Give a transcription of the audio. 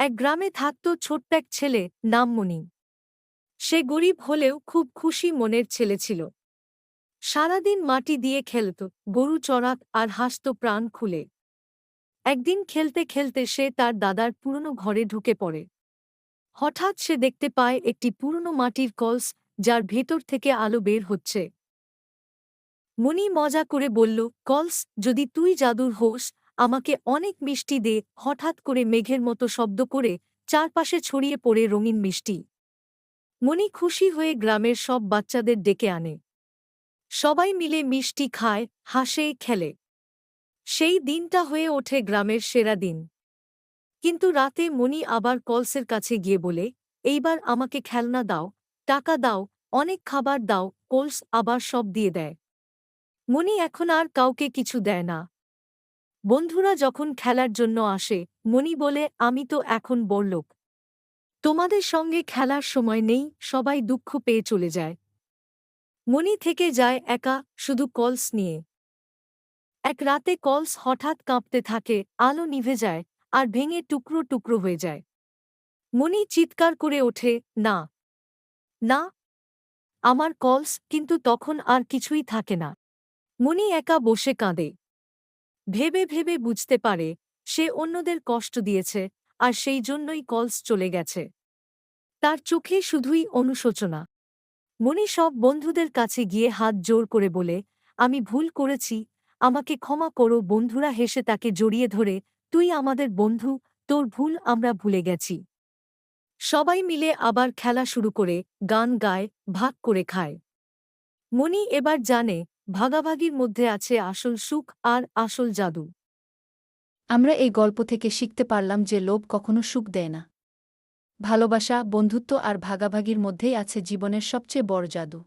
এক গ্রামে থাকত ছোট্ট এক ছেলে নাম মণি সে গরিব হলেও খুব খুশি মনের ছেলে ছিল। সারাদিন মাটি দিয়ে খেলত, গরু চড়াত আর হাসত প্রাণ খুলে। একদিন খেলতে খেলতে সে তার দাদার পুরনো ঘরে ঢুকে পড়ে। হঠাৎ সে দেখতে পায় একটি পুরনো মাটির কলস যার ভেতর থেকে আলো বের হচ্ছে। মণি মজা করে বলল, কলস, যদি তুই জাদুর হোস আমাকে অনেক মিষ্টি দে। হঠাৎ করে মেঘের মতো শব্দ করে চারপাশে ছড়িয়ে পড়ে রঙিন মিষ্টি। মনি খুশি হয়ে গ্রামের সব বাচ্চাদের ডেকে আনে। সবাই মিলে মিষ্টি খায়, হাসে, খেলে। সেই দিনটা হয়ে ওঠে গ্রামের সেরা দিন। কিন্তু রাতে মণি আবার কলসের কাছে গিয়ে বলে, এইবার আমাকে খেলনা দাও, টাকা দাও, অনেক খাবার দাও, কলস আবার সব দিয়ে দেয়। মণি এখন আর কাউকে কিছু দেয় না। বন্ধুরা যখন খেলার জন্য আসে, মণি বলে, আমি তো এখন বড়লোক। তোমাদের সঙ্গে খেলার সময় নেই, সবাই দুঃখ পেয়ে চলে যায়। মণি থেকে যায় একা, শুধু কলস নিয়ে। এক রাতে কলস হঠাৎ কাঁপতে থাকে, আলো নিভে যায়, আর ভেঙে টুকরো টুকরো হয়ে যায়। মণি চিৎকার করে ওঠে, না। না। আমার কলস কিন্তু তখন আর কিছুই থাকে না। মণি একা বসে কাঁদে। ভেবে ভেবে বুঝতে পারে, সে অন্যদের কষ্ট দিয়েছে আর সেই জন্যই কলস চলে গেছে। তার চোখে শুধুই অনুশোচনা। মণি সব বন্ধুদের কাছে গিয়ে হাত জোর করে বলে, আমি ভুল করেছি, আমাকে ক্ষমা করো, বন্ধুরা হেসে তাকে জড়িয়ে ধরে, তুই আমাদের বন্ধু, তোর ভুল আমরা ভুলে গেছি সবাই মিলে আবার খেলা শুরু করে, গান গায়, ভাগ করে খায়। মণি এবার জানে ভাগাভাগির মধ্যে আছে আসল সুখ আর আসল জাদু। আমরা এই গল্প থেকে শিখতে পারলাম যে লোভ কখনো সুখ দেয় না। ভালোবাসা, বন্ধুত্ব আর ভাগাভাগির মধ্যেই আছে জীবনের সবচেয়ে বড় জাদু।